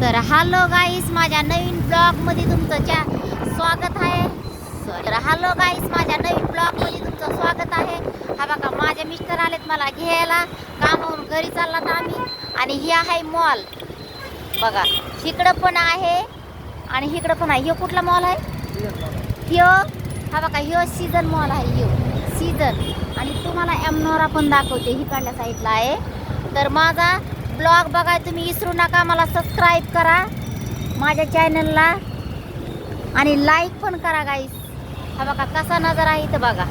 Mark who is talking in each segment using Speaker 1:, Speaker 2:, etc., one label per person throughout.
Speaker 1: तर हॅलो गाईस माझ्या नवीन ब्लॉगमध्ये तुमचं च्या स्वागत आहे. तर हॅलो गाईस माझ्या नवीन ब्लॉगमध्ये तुमचं स्वागत आहे. हा बघा माझे मिस्टर आलेत मला घ्यायला. कामावरून घरी चाललात आम्ही. आणि ही आहे मॉल. बघा इकडं पण आहे आणि इकडं पण आहे. हे कुठला मॉल आहे? ह्यो हा बघा ह्यो सीझन मॉल आहे ह्यो सीझन आणि तुम्हाला एमनोरा पण दाखवते हिकडल्या साईडला आहे. तर माझा ब्लॉग बघा तुम्ही विसरू नका मला सबस्क्राईब करा माझ्या चॅनलला आणि लाईक पण करा गाईस हा बघा कसा नजर आहे इथं बघा.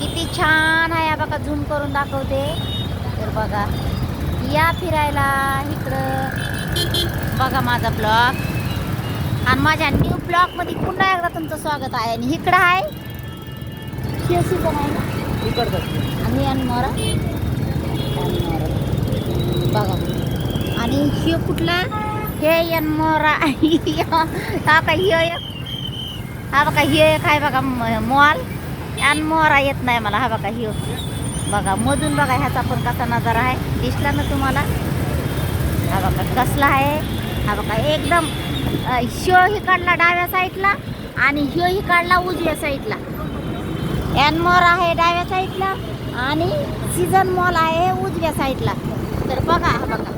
Speaker 1: किती छान आहे हा बघा झूम करून दाखवते. तर बघा या फिरायला इकडं. बघा माझा ब्लॉग. आणि माझ्या न्यू ब्लॉगमध्ये पुन्हा एकदा तुमचं स्वागत आहे. आणि इकडं आहे. आणि बघा हे कुठला? हे अनमोरा हा का हे एक. हा बघा हे एक आहे बघा मॉल. अनमोरा येत नाही मला हा बघा ह्यो बघा मधून बघा ह्याचा पण कसा नजारा आहे. दिसला ना तुम्हाला? हा बघा कसला आहे? हा बघा एकदम शो ही काढला डाव्या साईडला आणि ह्यो ही काढला उजव्या साईडला. एनमोर आहे डाव्या साईडला आणि सीझन मॉल आहे उजव्या साईडला. तर बघा हा बघा.